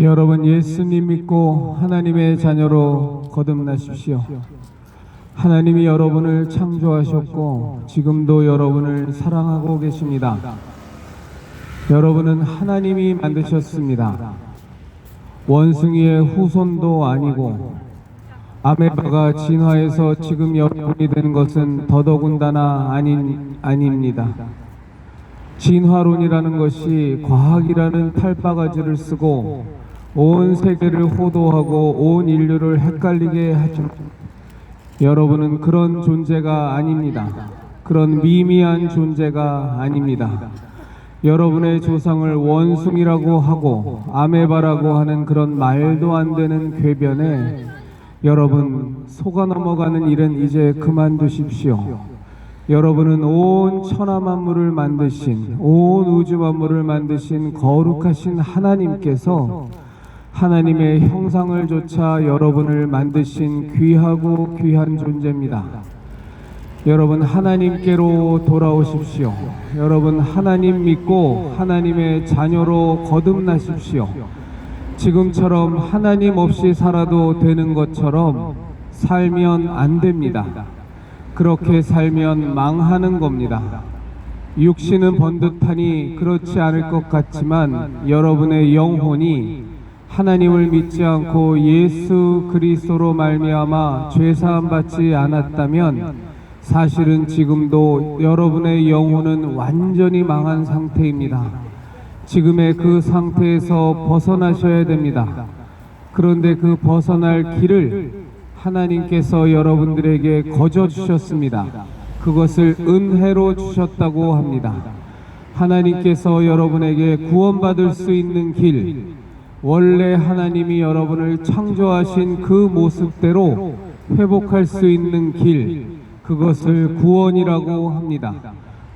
여러분 예수님 믿고 하나님의 자녀로 거듭나십시오. 하나님이 여러분을 창조하셨고 지금도 여러분을 사랑하고 계십니다. 여러분은 하나님이 만드셨습니다. 원숭이의 후손도 아니고 아메바가 진화해서 지금 여러분이 된 것은 더더군다나 아닌 아닙니다. 진화론이라는 것이 과학이라는 탈바가지를 쓰고 온 세계를 호도하고 온 인류를 헷갈리게 하죠. 여러분은 그런 존재가 아닙니다. 그런 미미한 존재가 아닙니다. 여러분의 조상을 원숭이라고 하고 아메바라고 하는 그런 말도 안 되는 궤변에 여러분 속아 넘어가는 일은 이제 그만두십시오. 여러분은 온 천하 만물을 만드신 온 우주 만물을 만드신 거룩하신 하나님께서 하나님의 형상을 조차 여러분을 만드신 귀하고 귀한 존재입니다. 여러분 하나님께로 돌아오십시오. 여러분 하나님 믿고 하나님의 자녀로 거듭나십시오. 지금처럼 하나님 없이 살아도 되는 것처럼 살면 안 됩니다. 그렇게 살면 망하는 겁니다. 육신은 번듯하니 그렇지 않을 것 같지만 여러분의 영혼이 하나님을 믿지 않고 예수 그리스도로 말미암아 죄 사함 받지 않았다면 사실은 지금도 여러분의 영혼은 완전히 망한 상태입니다. 지금의 그 상태에서 벗어나셔야 됩니다. 그런데 그 벗어날 길을 하나님께서 여러분들에게 거저 주셨습니다. 그것을 은혜로 주셨다고 합니다. 하나님께서 여러분에게 구원받을 수 있는 길, 원래 하나님이 여러분을 창조하신 그 모습대로 회복할 수 있는 길, 그것을 구원이라고 합니다.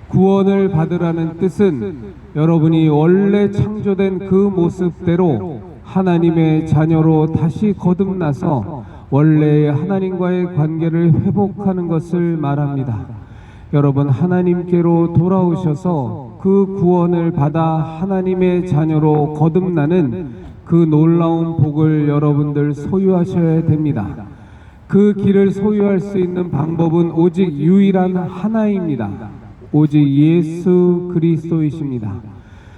구원을 받으라는 뜻은 여러분이 원래 창조된 그 모습대로 하나님의 자녀로 다시 거듭나서 원래의 하나님과의 관계를 회복하는 것을 말합니다. 여러분 하나님께로 돌아오셔서 그 구원을 받아 하나님의 자녀로 거듭나는 그 놀라운 복을 여러분들 소유하셔야 됩니다. 그 길을 소유할 수 있는 방법은 오직 유일한 하나입니다. 오직 예수 그리스도이십니다.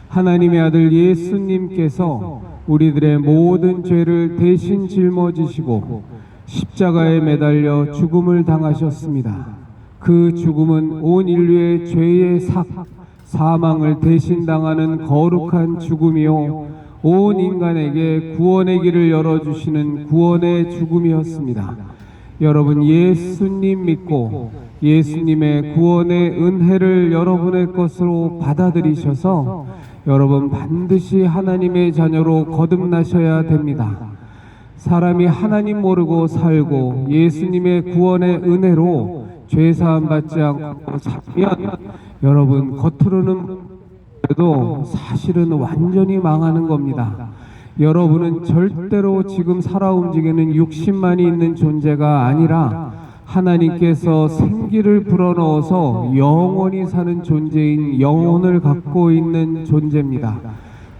하나님의 아들 예수님께서 우리들의 모든 죄를 대신 짊어지시고 십자가에 매달려 죽음을 당하셨습니다. 그 죽음은 온 인류의 죄의 삭, 사망을 대신 당하는 거룩한 죽음이요. 온 인간에게 구원의 길을 열어주시는 구원의 죽음이었습니다. 여러분 예수님 믿고 예수님의 구원의 은혜를 여러분의 것으로 받아들이셔서 여러분 반드시 하나님의 자녀로 거듭나셔야 됩니다. 사람이 하나님 모르고 살고 예수님의 구원의 은혜로 죄 사함 받지 않고 살면 여러분 겉으로는 그래도 사실은 완전히 망하는 겁니다. 여러분은 절대로 지금 살아 움직이는 육신만이 있는 존재가 아니라 하나님께서 생기를 불어넣어서 영원히 사는 존재인 영혼을 갖고 있는 존재입니다.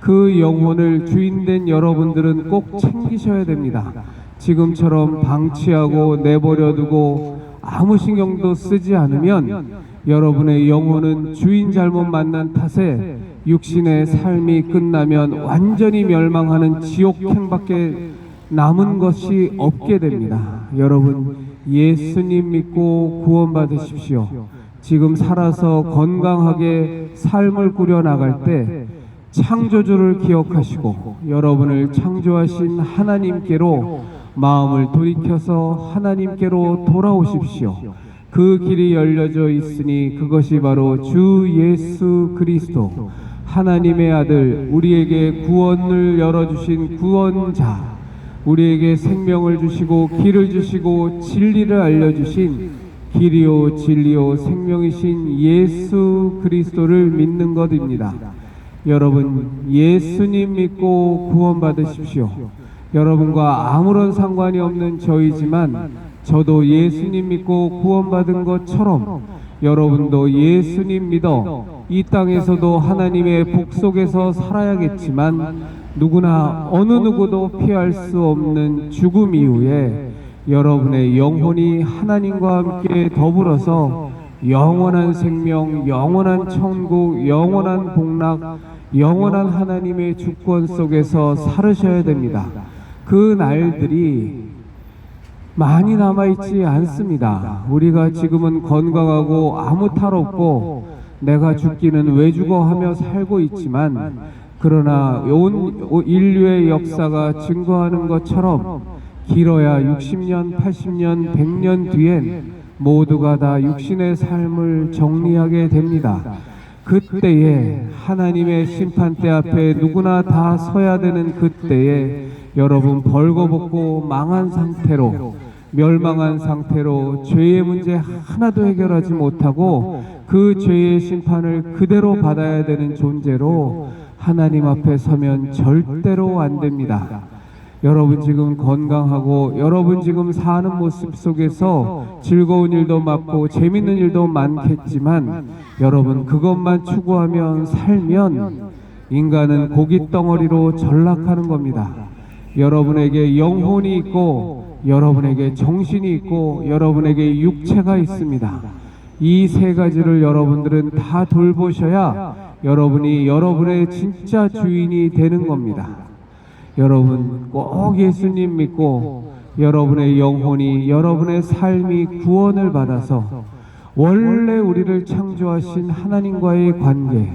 그 영혼을 주인된 여러분들은 꼭 챙기셔야 됩니다. 지금처럼 방치하고 내버려두고 아무 신경도 쓰지 않으면 여러분의 영혼은 주인 잘못 만난 탓에 육신의 삶이 끝나면 완전히 멸망하는 지옥행밖에 남은 것이 없게 됩니다. 여러분 예수님 믿고 구원받으십시오. 지금 살아서 건강하게 삶을 꾸려 나갈 때 창조주를 기억하시고 여러분을 창조하신 하나님께로 마음을 돌이켜서 하나님께로 돌아오십시오. 그 길이 열려져 있으니 그것이 바로 주 예수 그리스도 하나님의 아들 우리에게 구원을 열어주신 구원자 우리에게 생명을 주시고 길을 주시고 진리를 알려주신 길이요 진리요 생명이신 예수 그리스도를 믿는 것입니다. 여러분 예수님 믿고 구원받으십시오. 여러분과 아무런 상관이 없는 저이지만 저도 예수님 믿고 구원받은 것처럼 여러분도 예수님 믿어 이 땅에서도 하나님의 복 속에서 살아야겠지만 누구나 어느 누구도 피할 수 없는 죽음 이후에 여러분의 영혼이 하나님과 함께 더불어서 영원한 생명, 영원한 천국, 영원한 복락, 영원한 하나님의 주권 속에서 살으셔야 됩니다. 그 날들이 많이 남아있지 않습니다. 우리가 지금은 건강하고 아무 탈 없고 내가 죽기는 왜 죽어 하며 살고 있지만 그러나 온 인류의 역사가 증거하는 것처럼 길어야 60년, 80년, 100년 뒤엔 모두가 다 육신의 삶을 정리하게 됩니다. 그때에 하나님의 심판대 앞에 누구나 다 서야 되는 그때에 여러분 벌거벗고 망한 상태로 멸망한 상태로 죄의 문제 하나도 해결하지 못하고 그 죄의 심판을 그대로 받아야 되는 존재로 하나님 앞에 서면 절대로 안 됩니다. 여러분 지금 건강하고 여러분 지금 사는 모습 속에서 즐거운 일도 많고 재밌는 일도 많겠지만 여러분 그것만 추구하면 살면 인간은 고깃 덩어리로 전락하는 겁니다. 여러분에게 영혼이 있고 여러분에게 정신이 있고 여러분에게 육체가 있습니다. 이 세 가지를 여러분들은 다 돌보셔야 여러분이 여러분의 진짜 주인이 되는 겁니다. 여러분 꼭 예수님 믿고 여러분의 영혼이 여러분의 삶이 구원을 받아서 원래 우리를 창조하신 하나님과의 관계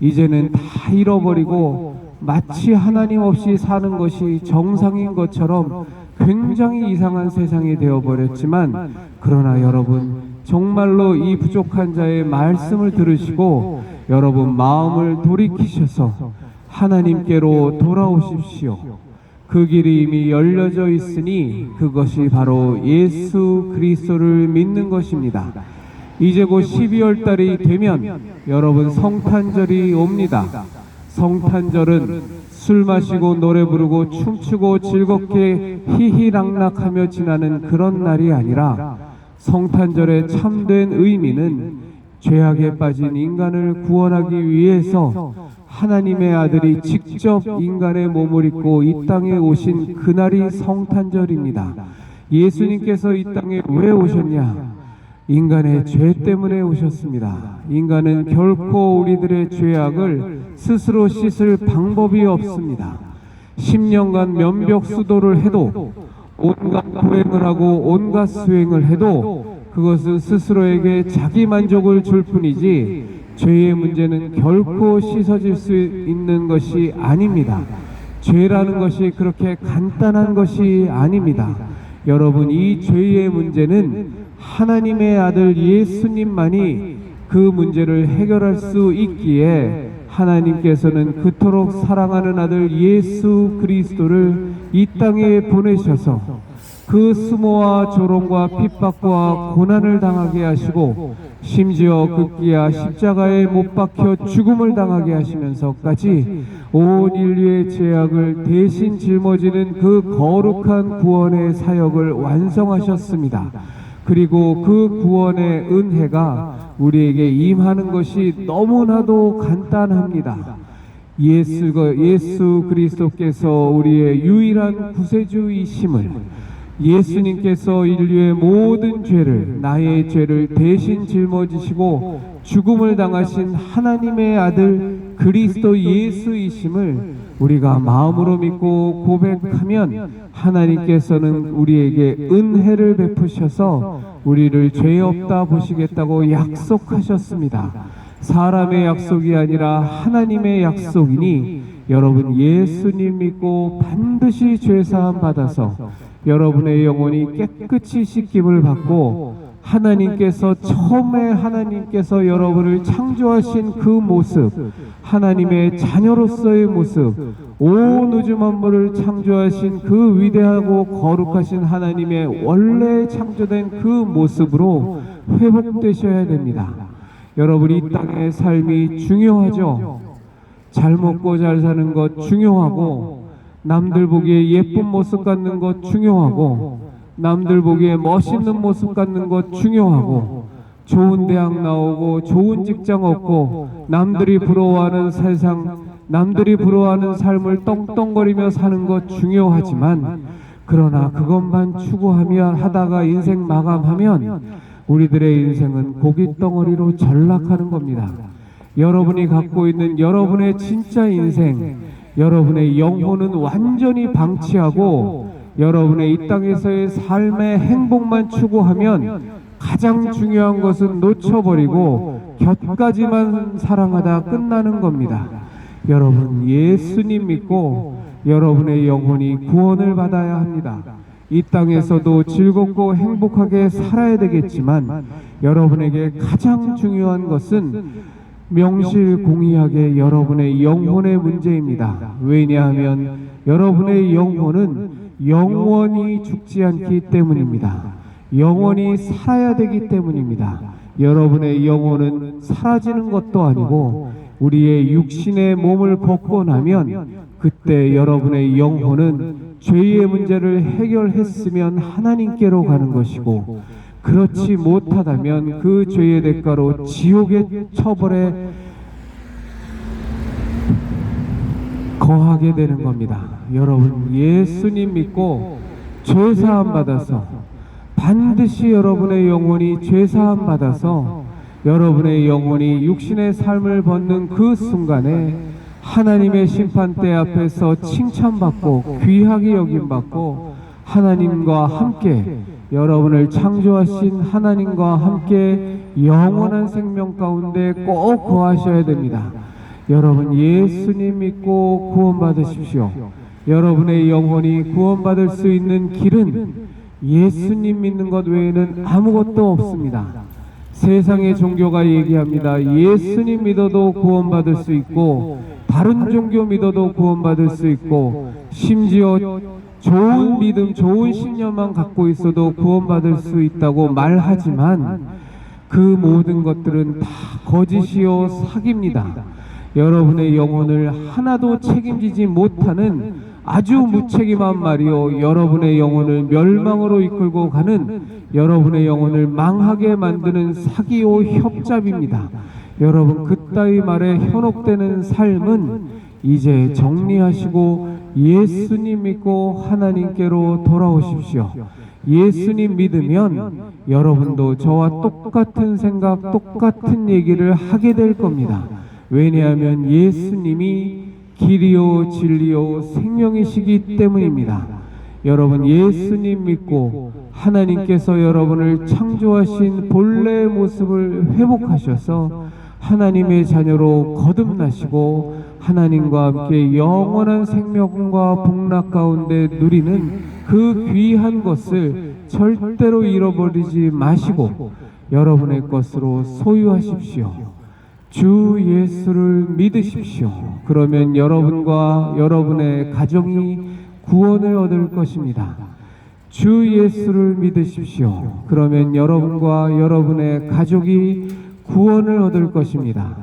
이제는 다 잃어버리고 마치 하나님 없이 사는 것이 정상인 것처럼 굉장히 이상한 세상이 되어버렸지만 그러나 여러분 정말로 이 부족한 자의 말씀을 들으시고 여러분 마음을 돌이키셔서 하나님께로 돌아오십시오. 그 길이 이미 열려져 있으니 그것이 바로 예수 그리스도를 믿는 것입니다. 이제 곧 12월 달이 되면 여러분 성탄절이 옵니다. 성탄절은 술 마시고 노래 부르고 춤추고 즐겁게 히히락락하며 지나는 그런 날이 아니라 성탄절의 참된 의미는 죄악에 빠진 인간을 구원하기 위해서 하나님의 아들이 직접 인간의 몸을 입고 이 땅에 오신 그날이 성탄절입니다. 예수님께서 이 땅에 왜 오셨냐? 인간의 죄 때문에 오셨습니다. 인간은 결코 우리들의 죄악을 스스로 씻을 방법이 없습니다. 10년간 면벽 수도를 해도 온갖 고행을 하고 온갖 수행을 해도 그것은 스스로에게 자기 만족을 줄 뿐이지 죄의 문제는 결코 씻어질 수 있는 것이 아닙니다. 죄라는 것이 그렇게 간단한 것이 아닙니다. 여러분, 이 죄의 문제는 하나님의 아들 예수님만이 그 문제를 해결할 수 있기에 하나님께서는 그토록 사랑하는 아들 예수 그리스도를 이 땅에 보내셔서 그 수모와 조롱과 핍박과 고난을 당하게 하시고 심지어 극기야 십자가에 못 박혀 죽음을 당하게 하시면서까지 온 인류의 죄악을 대신 짊어지는 그 거룩한 구원의 사역을 완성하셨습니다. 그리고 그 구원의 은혜가 우리에게 임하는 것이 너무나도 간단합니다. 예수가 예수 그리스도께서 우리의 유일한 구세주이심을 예수님께서 인류의 모든 죄를 나의 죄를 대신 짊어지시고 죽음을 당하신 하나님의 아들 그리스도 예수이심을 우리가 마음으로 믿고 고백하면 하나님께서는 우리에게 은혜를 베푸셔서 우리를 죄 없다 보시겠다고 약속하셨습니다. 사람의 약속이 아니라 하나님의 약속이니 여러분 예수님 믿고 반드시 죄 사함 받아서 여러분의 영혼이 깨끗이 씻김을 받고 하나님께서 처음에 하나님께서 여러분을 창조하신 그 모습 하나님의 자녀로서의 모습 온 우주 만물을 창조하신 그 위대하고 거룩하신 하나님의 원래 창조된 그 모습으로 회복되셔야 됩니다. 여러분 이 땅의 삶이 중요하죠. 잘 먹고 잘 사는 것 중요하고 남들 보기에 예쁜 모습 갖는 것 중요하고 남들 보기에 멋있는 모습 갖는 것 중요하고 좋은 대학 나오고 좋은 직장 얻고 남들이 부러워하는 세상 남들이 부러워하는 삶을 떵떵거리며 사는 것 중요하지만 그러나 그것만 추구하며 하다가 인생 마감하면 우리들의 인생은 고깃 덩어리로 전락하는 겁니다. 여러분이 갖고 있는 여러분의 진짜 인생, 여러분의 영혼은 완전히 방치하고 여러분의 이 땅에서의 삶의 행복만 추구하면 가장 중요한 것은 놓쳐버리고 곁가지만 사랑하다 끝나는 겁니다. 여러분 예수님 믿고 여러분의 영혼이 구원을 받아야 합니다. 이 땅에서도 즐겁고 행복하게 살아야 되겠지만 여러분에게 가장 중요한 것은 명실공히하게 여러분의 영혼의 문제입니다. 왜냐하면 여러분의 영혼은 영원히 죽지 않기 때문입니다. 영원히 살아야 되기 때문입니다. 여러분의 영혼은 사라지는 것도 아니고 우리의 육신의 몸을 벗고 나면 그때 여러분의 영혼은 죄의 문제를 해결했으면 하나님께로 가는 것이고 그렇지 못하다면 그 죄의 대가로 지옥의 처벌에 거하게 되는 겁니다. 여러분 예수님 믿고 죄 사함 받아서 반드시 여러분의 영혼이 죄 사함 받아서 여러분의 영혼이 육신의 삶을 벗는 그 순간에 하나님의 심판대 앞에서 칭찬받고 귀하게 여김받고 하나님과 함께 여러분을 창조하신 하나님과 함께 영원한 생명 가운데 꼭 거하셔야 됩니다. 여러분 예수님 믿고 구원받으십시오. 여러분의 영혼이 구원받을 수 있는 길은 예수님 믿는 것 외에는 아무것도 없습니다. 세상의 종교가 얘기합니다. 예수님 믿어도 구원받을 수 있고 다른 종교 믿어도 구원받을 수 있고 심지어 좋은 믿음, 좋은 신념만 갖고 있어도 구원받을 수 있다고 말하지만 그 모든 것들은 다 거짓이요 사기입니다. 여러분의 영혼을 하나도 책임지지 못하는 아주 무책임한 말이요 여러분의 영혼을 멸망으로 이끌고 가는 여러분의 영혼을 망하게 만드는 사기요 협잡입니다. 여러분 그따위 말에 현혹되는 삶은 이제 정리하시고 예수님 믿고 하나님께로 돌아오십시오. 예수님 믿으면 여러분도 저와 똑같은 생각, 똑같은 얘기를 하게 될 겁니다. 왜냐하면 예수님이 길이요 진리요 생명이시기 때문입니다. 여러분 예수님 믿고 하나님께서 여러분을 창조하신 본래의 모습을 회복하셔서 하나님의 자녀로 거듭나시고 하나님과 함께 영원한 생명과 복락 가운데 누리는 그 귀한 것을 절대로 잃어버리지 마시고 여러분의 것으로 소유하십시오. 주 예수를 믿으십시오. 그러면 여러분과 여러분의 가정이 구원을 얻을 것입니다. 주 예수를 믿으십시오. 그러면 여러분과 여러분의 가족이 구원을 얻을 것입니다.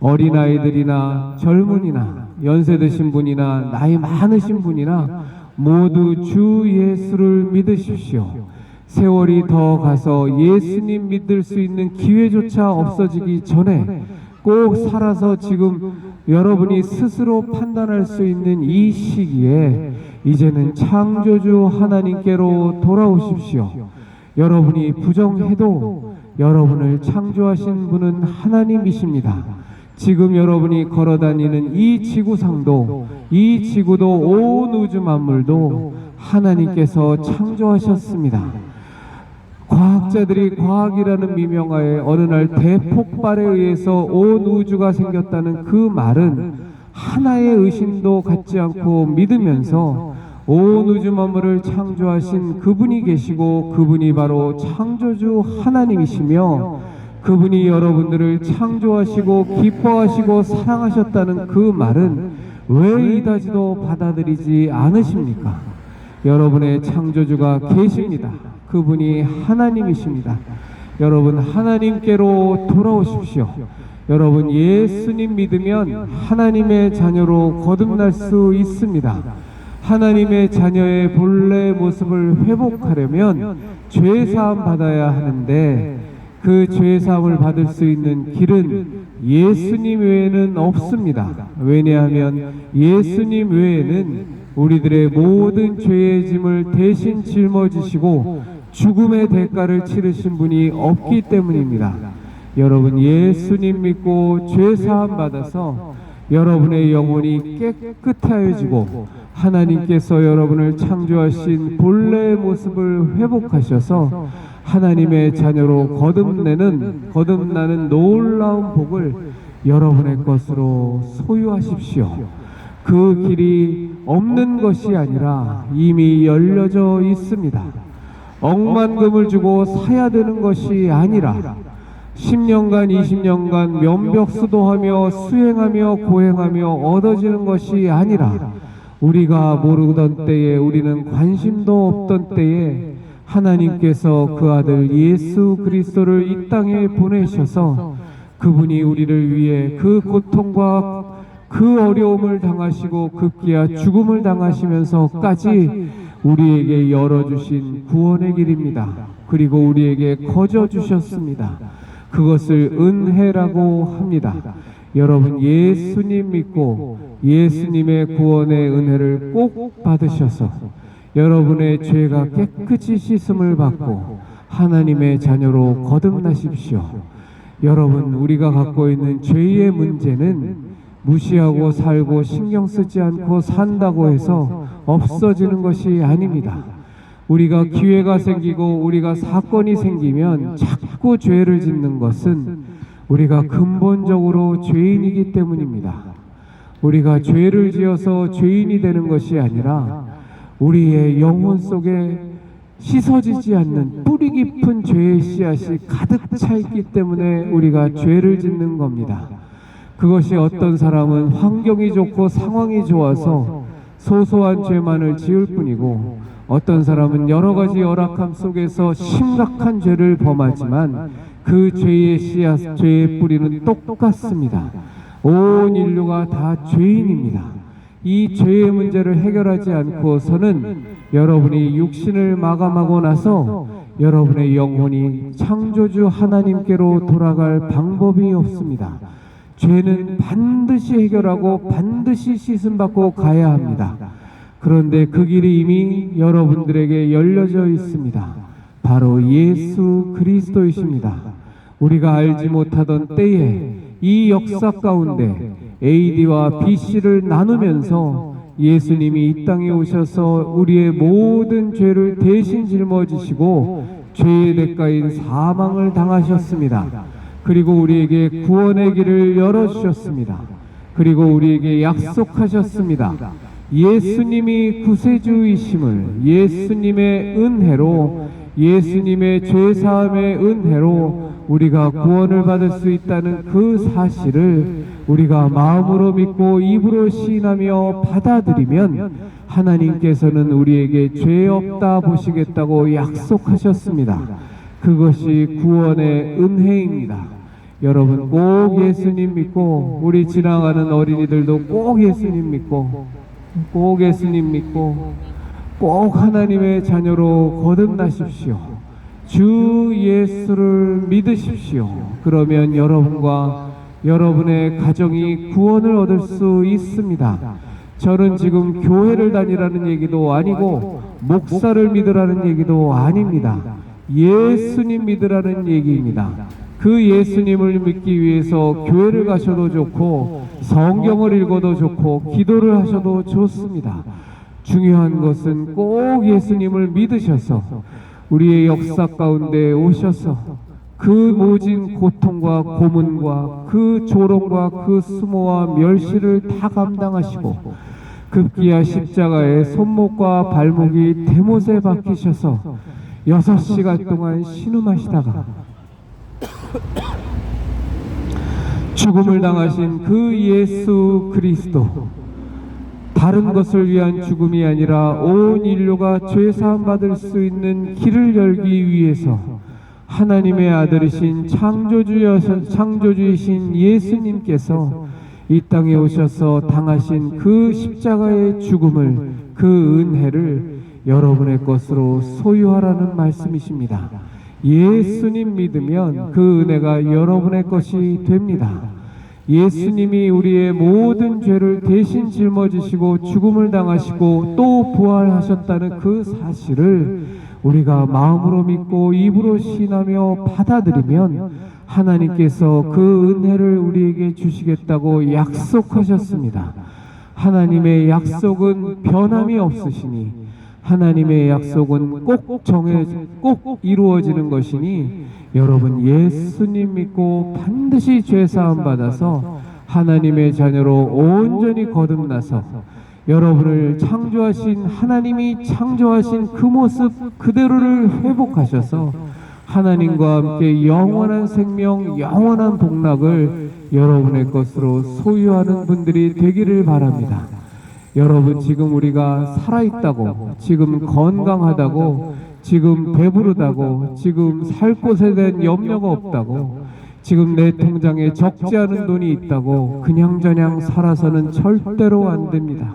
어린아이들이나 젊은이나 연세 드신 분이나 나이 많으신 분이나 모두 주 예수를 믿으십시오. 세월이 더 가서 예수님 믿을 수 있는 기회조차 없어지기 전에 꼭 살아서 지금 여러분이 스스로 판단할 수 있는 이 시기에 이제는 창조주 하나님께로 돌아오십시오. 여러분이 부정해도 여러분을 창조하신 분은 하나님이십니다. 지금 여러분이 걸어 다니는 이 지구상도 이 지구도 온 우주 만물도 하나님께서 창조하셨습니다. 과학자들이 과학이라는 미명하에 어느 날 대폭발에 의해서 온 우주가 생겼다는 그 말은 하나의 의심도 갖지 않고 믿으면서 온 우주 만물을 창조하신 그분이 계시고 그분이 바로 창조주 하나님이시며 그분이 여러분들을 창조하시고 기뻐하시고 사랑하셨다는 그 말은 왜 이다지도 받아들이지 않으십니까? 여러분의 창조주가 계십니다. 그분이 하나님이십니다. 여러분 하나님께로 돌아오십시오. 여러분 예수님 믿으면 하나님의 자녀로 거듭날 수 있습니다. 하나님의 자녀의 본래 모습을 회복하려면 죄 사함 받아야 하는데 그 죄 사함을 받을 수 있는 길은 예수님 외에는 없습니다. 왜냐하면 예수님 외에는 우리들의 모든 죄의 짐을 대신 짊어지시고 죽음의 대가를 치르신 분이 없기 때문입니다. 여러분 예수님 믿고 죄 사함 받아서 여러분의 영혼이 깨끗하여지고 하나님께서 여러분을 창조하신 본래의 모습을 회복하셔서 하나님의 자녀로 거듭내는 거듭나는 놀라운 복을 여러분의 것으로 소유하십시오. 그 길이 없는 것이 아니라 이미 열려져 있습니다. 억만금을 주고 사야 되는 것이 아니라 10년간 20년간 면벽수도하며 수행하며 고행하며 얻어지는 것이 아니라 우리가 모르던 때에 우리는 관심도 없던 때에 하나님께서 그 아들 예수 그리스도를 이 땅에 보내셔서 그분이 우리를 위해 그 고통과 그 어려움을 당하시고 급기야 죽음을 당하시면서까지 우리에게 열어주신 구원의 길입니다. 그리고 우리에게 거저 주셨습니다. 그것을 은혜라고 합니다. 여러분 예수님 믿고 예수님의 구원의 은혜를 꼭 받으셔서 여러분의 죄가 깨끗이 씻음을 받고 하나님의 자녀로 거듭나십시오. 여러분 우리가 갖고 있는 죄의 문제는 무시하고 살고 신경 쓰지 않고 산다고 해서 없어지는 것이 아닙니다. 우리가 기회가 생기고 우리가 사건이 생기면 자꾸 죄를 짓는 것은 우리가 근본적으로 죄인이기 때문입니다. 우리가 죄를 지어서 죄인이 되는 것이 아니라 우리의 영혼 속에 씻어지지 않는 뿌리 깊은 죄의 씨앗이 가득 차 있기 때문에 우리가 죄를 짓는 겁니다. 그것이 어떤 사람은 환경이 좋고 상황이 좋아서 소소한 죄만을 지을 뿐이고 어떤 사람은 여러 가지 열악함 속에서 심각한 죄를 범하지만 그 죄의 씨앗, 죄의 뿌리는 똑같습니다. 온 인류가 다 죄인입니다. 이 죄의 문제를 해결하지 않고서는 여러분이 육신을 마감하고 나서 여러분의 영혼이 창조주 하나님께로 돌아갈 방법이 없습니다. 죄는 반드시 해결하고 반드시 씻음받고 가야 합니다. 그런데 그 길이 이미 여러분들에게 열려져 있습니다. 바로 예수 그리스도이십니다. 우리가 알지 못하던 때에 이 역사 가운데 AD와 BC를 나누면서 예수님이 이 땅에 오셔서 우리의 모든 죄를 대신 짊어지시고 죄의 대가인 사망을 당하셨습니다. 그리고 우리에게 구원의 길을 열어주셨습니다. 그리고 우리에게 약속하셨습니다. 예수님이 구세주이심을 예수님의 은혜로 예수님의 죄사함의 은혜로 우리가 구원을 받을 수 있다는 그 사실을 우리가 마음으로 믿고 입으로 시인하며 받아들이면 하나님께서는 우리에게 죄 없다 보시겠다고 약속하셨습니다. 그것이 구원의 은혜입니다. 여러분 꼭 예수님 믿고 우리 지나가는 어린이들도 꼭 예수님 믿고 꼭 예수님 믿고 꼭 하나님의 자녀로 거듭나십시오. 주 예수를 믿으십시오. 그러면 여러분과 여러분의 가정이 구원을 얻을 수 있습니다. 저는 지금 교회를 다니라는 얘기도 아니고 목사를 믿으라는 얘기도 아닙니다. 예수님 믿으라는 얘기입니다. 그 예수님을 믿기 위해서 교회를 가셔도 좋고 성경을 읽어도 좋고 기도를 하셔도 좋습니다. 중요한 것은 꼭 예수님을 믿으셔서 우리의 역사 가운데 오셔서 그 모진 고통과 고문과 그 조롱과 그 수모와 멸시를 다 감당하시고 급기야 십자가에 손목과 발목이 대못에 박히셔서 여섯 시간 동안 신음하시다가 죽음을 당하신 그 예수 그리스도 다른 것을 위한 죽음이 아니라 온 인류가 죄 사함 받을 수 있는 길을 열기 위해서 하나님의 아들이신 창조주여 창조주이신 예수님께서 이 땅에 오셔서 당하신 그 십자가의 죽음을 그 은혜를 여러분의 것으로 소유하라는 말씀이십니다. 예수님 믿으면 그 은혜가 여러분의 것이 됩니다. 예수님이 우리의 모든 죄를 대신 짊어지시고 죽음을 당하시고 또 부활하셨다는 그 사실을 우리가 마음으로 믿고 입으로 신하며 받아들이면 하나님께서 그 은혜를 우리에게 주시겠다고 약속하셨습니다. 하나님의 약속은 변함이 없으시니 하나님의 약속은 꼭 정해 꼭 이루어지는 것이니 여러분 예수님 믿고 반드시 죄 사함 받아서 하나님의 자녀로 온전히 거듭나서 여러분을 창조하신 하나님이 창조하신 그 모습 그대로를 회복하셔서 하나님과 함께 영원한 생명, 영원한 복락을 여러분의 것으로 소유하는 분들이 되기를 바랍니다. 여러분 지금 우리가 살아있다고 지금 건강하다고 지금 배부르다고 지금 살 곳에 대한 염려가 없다고 지금 내 통장에 적지 않은 돈이 있다고 그냥저냥 살아서는 절대로 안 됩니다.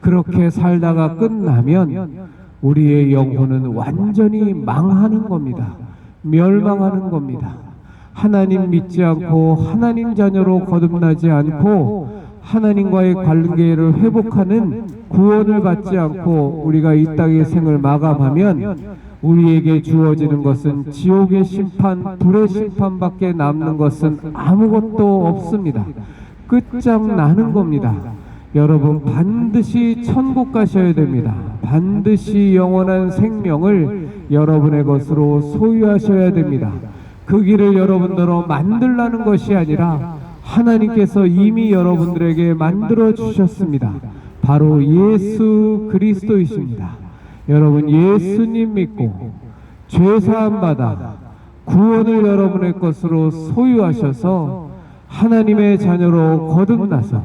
그렇게 살다가 끝나면 우리의 영혼은 완전히 망하는 겁니다. 멸망하는 겁니다. 하나님 믿지 않고 하나님 자녀로 거듭나지 않고 하나님과의 관계를 회복하는 구원을 받지 않고 우리가 이 땅의 생을 마감하면 우리에게 주어지는 것은 지옥의 심판, 불의 심판밖에 남는 것은 아무것도 없습니다. 끝장 나는 겁니다. 여러분 반드시 천국 가셔야 됩니다. 반드시 영원한 생명을 여러분의 것으로 소유하셔야 됩니다. 그 길을 여러분들로 만들라는 것이 아니라 하나님께서 이미 여러분들에게 만들어 주셨습니다. 바로 예수 그리스도이십니다. 여러분 예수님 믿고 죄 사함 받아 구원을 여러분의 것으로 소유하셔서 하나님의 자녀로 거듭나서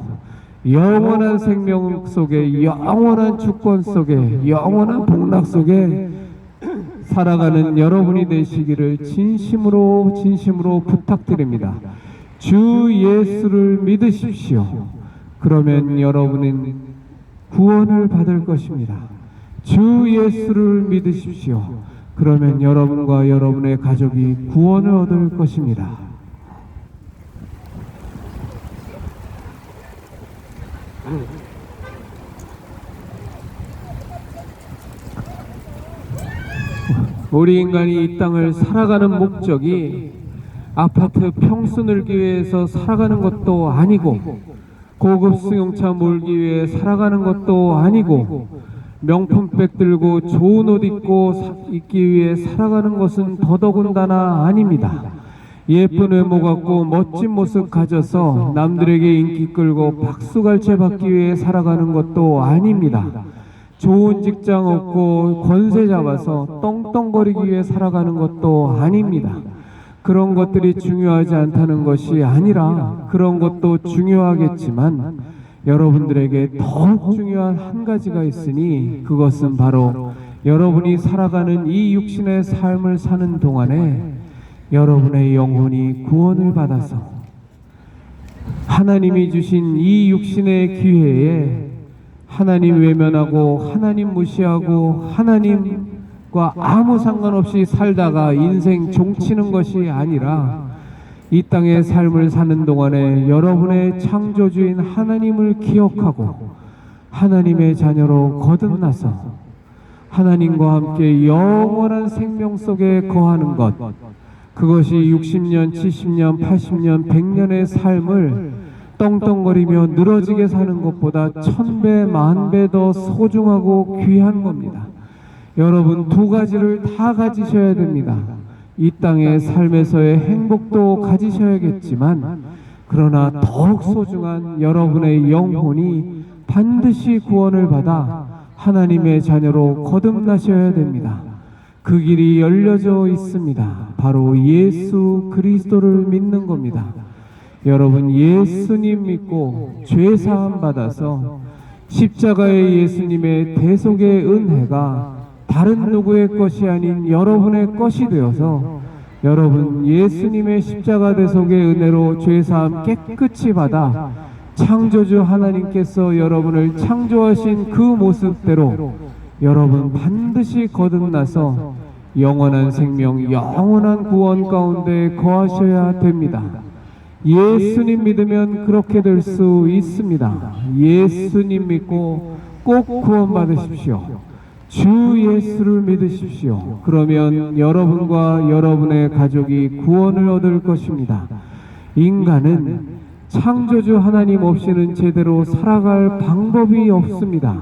영원한 생명 속에 영원한 주권 속에 영원한 복락 속에 살아가는 여러분이 되시기를 진심으로 진심으로 부탁드립니다. 주 예수를 믿으십시오. 그러면 여러분은 구원을 받을 것입니다. 주 예수를 믿으십시오. 그러면 여러분과 여러분의 가족이 구원을 얻을 것입니다. 우리 인간이 이 땅을 살아가는 목적이 아파트 평수 늘기 위해서 살아가는 것도 아니고 고급 승용차 몰기 위해 살아가는 것도 아니고 명품백 들고 좋은 옷 입고 사- 입기 위해 살아가는 것은 더더군다나 아닙니다. 예쁜 외모 갖고 멋진 모습 가져서 남들에게 인기 끌고 박수갈채 받기 위해 살아가는 것도 아닙니다. 좋은 직장 얻고 권세 잡아서 떵떵거리기 위해 살아가는 것도 아닙니다. 그런 것들이 중요하지 않다는 것이 아니라 그런 것도 중요하겠지만 여러분들에게 더욱 중요한 한 가지가 있으니 그것은 바로 여러분이 살아가는 이 육신의 삶을 사는 동안에 여러분의 영혼이 구원을 받아서 하나님이 주신 이 육신의 기회에 하나님 외면하고 하나님 무시하고 하나님 과 아무 상관없이 살다가 인생 종치는 것이 아니라 이 땅의 삶을 사는 동안에 여러분의 창조주인 하나님을 기억하고 하나님의 자녀로 거듭나서 하나님과 함께 영원한 생명 속에 거하는 것 그것이 60년, 70년, 80년, 100년의 삶을 떵떵거리며 늘어지게 사는 것보다 천배, 만배 더 소중하고 귀한 겁니다. 여러분 두 가지를 다 가지셔야 됩니다. 이 땅의 삶에서의 행복도 가지셔야겠지만 그러나 더욱 소중한 여러분의 영혼이 반드시 구원을 받아 하나님의 자녀로 거듭나셔야 됩니다. 그 길이 열려져 있습니다. 바로 예수 그리스도를 믿는 겁니다. 여러분 예수님 믿고 죄 사함 받아서 십자가의 예수님의 대속의 은혜가 다른 누구의 것이 아닌 여러분의 것이 되어서 여러분 예수님의 십자가 대속의 은혜로 죄 사함 깨끗이 받아 창조주 하나님께서 여러분을 창조하신 그 모습대로 여러분 반드시 거듭나서 영원한 생명, 영원한 구원 가운데 거하셔야 됩니다. 예수님 믿으면 그렇게 될 수 있습니다. 예수님 믿고 꼭 구원받으십시오. 주 예수를 믿으십시오. 그러면 여러분과 여러분의 가족이 구원을 얻을 것입니다. 인간은 창조주 하나님 없이는 제대로 살아갈 방법이 없습니다.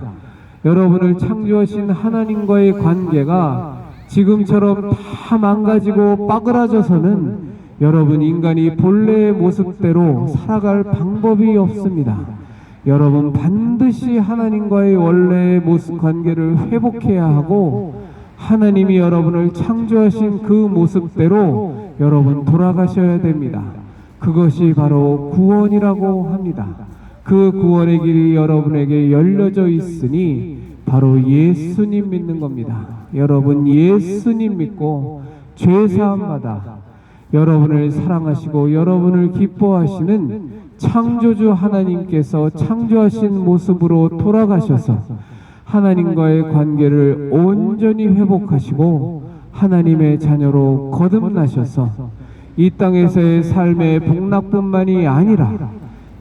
여러분을 창조하신 하나님과의 관계가 지금처럼 다 망가지고 빠그라져서는 여러분 인간이 본래의 모습대로 살아갈 방법이 없습니다. 여러분 반드시 하나님과의 원래의 모습 관계를 회복해야 하고 하나님이 여러분을 창조하신 그 모습대로 여러분 돌아가셔야 됩니다. 그것이 바로 구원이라고 합니다. 그 구원의 길이 여러분에게 열려져 있으니 바로 예수님 믿는 겁니다. 여러분 예수님 믿고 죄 사함마다 여러분을 사랑하시고 여러분을 기뻐하시는 창조주 하나님께서 창조하신 모습으로 돌아가셔서 하나님과의 관계를 온전히 회복하시고 하나님의 자녀로 거듭나셔서 이 땅에서의 삶의 복락뿐만이 아니라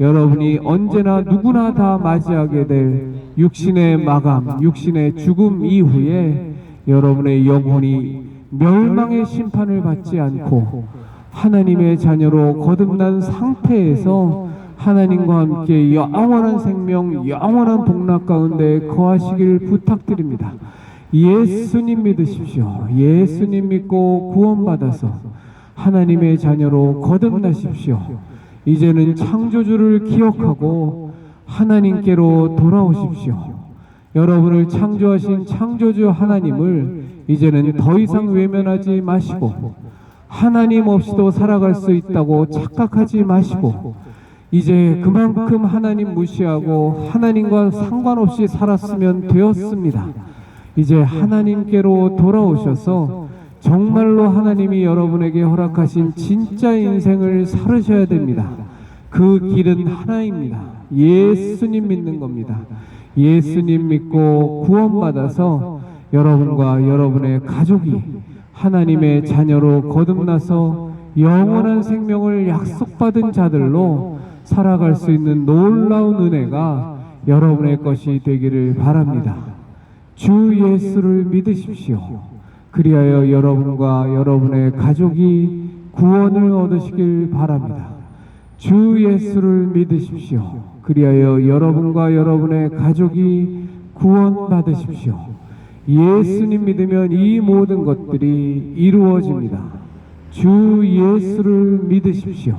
여러분이 언제나 누구나 다 맞이하게 될 육신의 마감, 육신의 죽음 이후에 여러분의 영혼이 멸망의 심판을 받지 않고 하나님의 자녀로 거듭난 상태에서 하나님과 함께 영원한 생명, 영원한 복락 가운데 거하시길 부탁드립니다. 예수님 믿으십시오. 예수님 믿고 구원받아서 하나님의 자녀로 거듭나십시오. 이제는 창조주를 기억하고 하나님께로 돌아오십시오. 여러분을 창조하신 창조주 하나님을 이제는 더 이상 외면하지 마시고 하나님 없이도 살아갈 수 있다고 착각하지 마시고 이제 그만큼 하나님 무시하고 하나님과 상관없이 살았으면 되었습니다. 이제 하나님께로 돌아오셔서 정말로 하나님이 여러분에게 허락하신 진짜 인생을 살으셔야 됩니다. 그 길은 하나입니다. 예수님 믿는 겁니다. 예수님 믿고 구원받아서 여러분과 여러분의 가족이 하나님의 자녀로 거듭나서 영원한 생명을 약속받은 자들로 살아갈 수 있는 놀라운 은혜가 여러분의 것이 되기를 바랍니다. 주 예수를 믿으십시오. 그리하여 여러분과 여러분의 가족이 구원을 얻으시길 바랍니다. 주 예수를 믿으십시오. 그리하여 여러분과 여러분의 가족이 구원받으십시오. 예수님 믿으면 이 모든 것들이 이루어집니다. 주 예수를 믿으십시오.